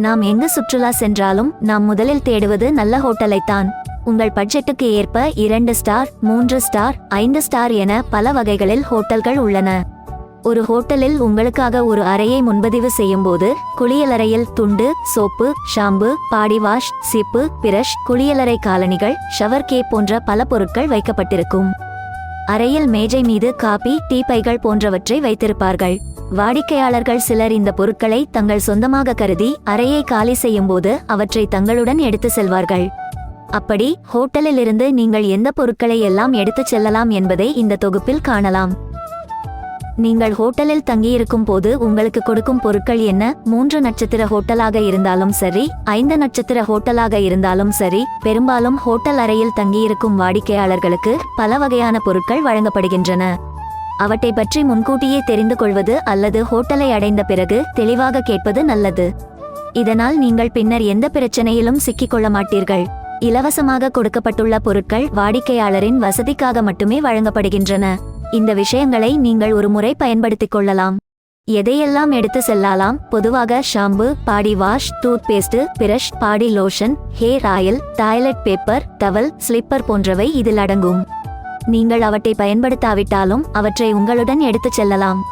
நாம் எங்கு சுற்றுலா சென்றாலும் நாம் முதலில் தேடுவது நல்ல ஹோட்டலைத்தான். உங்கள் பட்ஜெட்டுக்கு ஏற்ப இரண்டு ஸ்டார் மூன்று ஸ்டார் ஐந்து ஸ்டார் என பல வகைகளில் ஹோட்டல்கள் உள்ளன. ஒரு ஹோட்டலில் உங்களுக்காக ஒரு அறையை முன்பதிவு செய்யும்போது குளியலறையில் துண்டு சோப்பு ஷாம்பு பாடி வாஷ் சிப்பு பிரஷ் குளியலறை காலணிகள் ஷவர் கே போன்ற பல பொருட்கள் வைக்கப்பட்டிருக்கும். அறையில் மேஜை மீது காபி டீ பைகள் போன்றவற்றை வைத்திருப்பார்கள். வாடிக்கையாளர்கள் சிலர் இந்த பொருட்களை தங்கள் சொந்தமாக கருதி அறையை காலி செய்யும்போது அவற்றை தங்களுடன் எடுத்து செல்வார்கள். அப்படி ஹோட்டலில் இருந்து நீங்கள் எந்த பொருட்களை எல்லாம் எடுத்துச் செல்லலாம் என்பதை இந்த தொகுப்பில் காணலாம். நீங்கள் ஹோட்டலில் தங்கியிருக்கும் போது உங்களுக்கு கொடுக்கும் பொருட்கள் என்ன? மூன்று நட்சத்திர ஹோட்டலாக இருந்தாலும் சரி ஐந்து நட்சத்திர ஹோட்டலாக இருந்தாலும் சரி பெரும்பாலும் ஹோட்டல் அறையில் தங்கியிருக்கும் வாடிக்கையாளர்களுக்கு பல வகையான பொருட்கள் வழங்கப்படுகின்றன. அவற்றை பற்றி முன்கூட்டியே தெரிந்து கொள்வது அல்லது ஹோட்டலை அடைந்த பிறகு தெளிவாக கேட்பது நல்லது. இதனால் நீங்கள் பின்னர் எந்த பிரச்சனையிலும் சிக்கிக்கொள்ள மாட்டீர்கள். இலவசமாக கொடுக்கப்பட்டுள்ள பொருட்கள் வாடிக்கையாளரின் வசதிக்காக மட்டுமே வழங்கப்படுகின்றன. இந்த விஷயங்களை நீங்கள் ஒரு முறை பயன்படுத்திக் கொள்ளலாம். எதையெல்லாம் எடுத்து செல்லலாம்? பொதுவாக shampoo body wash toothpaste brush body lotion hair oil toilet paper towel slipper போன்றவை இதில் அடங்கும். நீங்கள் அவற்றை பயன்படுத்தாவிட்டாலும் அவற்றை உங்களுடன் எடுத்துச் செல்லலாம்.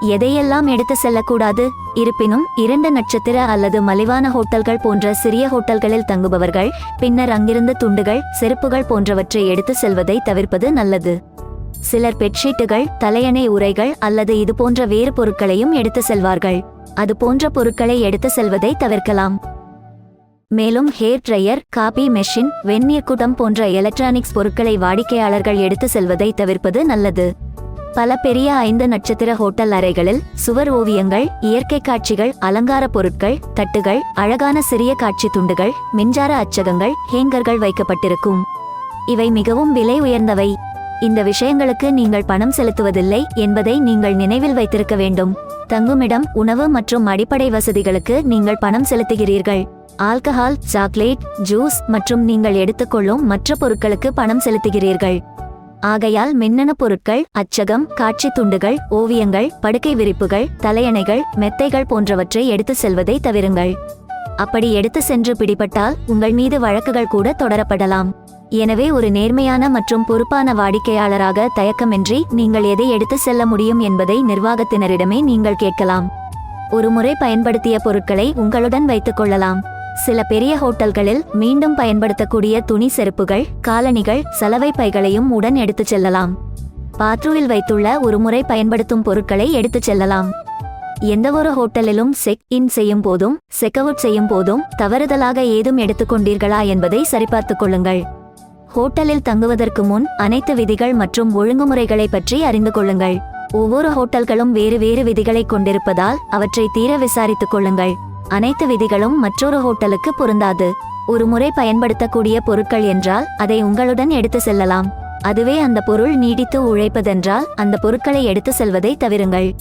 எதையெல்லாம் எடுத்து செல்லக்கூடாது? இருப்பினும் இரண்டு நட்சத்திர அல்லது மலிவான ஹோட்டல்கள் போன்ற சிறிய ஹோட்டல்களில் தங்குபவர்கள் பின்னர் அங்கிருந்து துண்டுகள் செருப்புகள் போன்றவற்றை எடுத்து செல்வதை தவிர்ப்பது நல்லது. சிலர் பெட்ஷீட்டுகள் தலையணை உரைகள் அல்லது இது போன்ற வேறு பொருட்களையும் எடுத்து செல்வார்கள். அது போன்ற பொருட்களை எடுத்து செல்வதை தவிர்க்கலாம். மேலும் ஹேர் ட்ரையர் காபி மெஷின் வெந்நீர் குடம் போன்ற எலக்ட்ரானிக்ஸ் பொருட்களை வாடிக்கையாளர்கள் எடுத்து செல்வதை தவிர்ப்பது நல்லது. பல பெரிய ஐந்து நட்சத்திர ஹோட்டல் அறைகளில் சுவர் ஓவியங்கள் இயற்கை காட்சிகள் அலங்கார பொருட்கள் தட்டுகள் அழகான சிறிய காட்சி துண்டுகள் மின்சார அச்சகங்கள் ஹேங்கர்கள் வைக்கப்பட்டிருக்கும். இவை மிகவும் விலை உயர்ந்தவை. இந்த விஷயங்களுக்கு நீங்கள் பணம் செலுத்துவதில்லை என்பதை நீங்கள் நினைவில் வைத்திருக்க வேண்டும். தங்குமிடம் உணவு மற்றும் அடிப்படை வசதிகளுக்கு நீங்கள் பணம் செலுத்துகிறீர்கள். ஆல்கஹால் சாக்லேட் ஜூஸ் மற்றும் நீங்கள் எடுத்துக்கொள்ளும் மற்ற பொருட்களுக்கு பணம் செலுத்துகிறீர்கள். ஆகையால் மின்னணு பொருட்கள் அச்சகம் காட்சி துண்டுகள் ஓவியங்கள் படுக்கை விரிப்புகள் தலையணைகள் மெத்தைகள் போன்றவற்றை எடுத்து செல்வதை தவிருங்கள். அப்படி எடுத்து சென்று பிடிபட்டால் உங்கள் மீது வழக்குகள் கூட தொடரப்படலாம். எனவே ஒரு நேர்மையான மற்றும் பொறுப்பான வாடிக்கையாளராக தயக்கமின்றி நீங்கள் எதை எடுத்து செல்ல முடியும் என்பதை நிர்வாகத்தினரிடமே நீங்கள் கேட்கலாம். ஒரு முறை பயன்படுத்திய பொருட்களை உங்களுடன் வைத்துக் கொள்ளலாம். சில பெரிய ஹோட்டல்களில் மீண்டும் பயன்படுத்தக்கூடிய துணி செருப்புகள் காலணிகள் சலவை பைகளையும் உடன் எடுத்துச் செல்லலாம். பாத்ரூவில் வைத்துள்ள ஒரு முறை பயன்படுத்தும் பொருட்களை எடுத்துச் செல்லலாம். எந்தவொரு ஹோட்டலிலும் செக் இன் செய்யும் போதும் செக் அவுட் செய்யும் போதும் தவறுதலாக ஏதும் எடுத்துக்கொண்டீர்களா என்பதை சரிபார்த்துக் கொள்ளுங்கள். ஹோட்டலில் தங்குவதற்கு முன் அனைத்து விதிகள் மற்றும் ஒழுங்குமுறைகளை பற்றி அறிந்து கொள்ளுங்கள். ஒவ்வொரு ஹோட்டல்களும் வேறு வேறு விதிகளை கொண்டிருப்பதால் அவற்றை தீர விசாரித்துக் கொள்ளுங்கள். அனைத்து விதிகளும் மற்றொரு ஹோட்டலுக்கு பொருந்தாது. ஒரு முறை பயன்படுத்தக்கூடிய பொருட்கள் என்றால் அதை உங்களுடன் எடுத்து செல்லலாம். அதுவே அந்த பொருள் நீடித்து உழைப்பதென்றால் அந்த பொருட்களை எடுத்து செல்வதை தவிருங்கள்.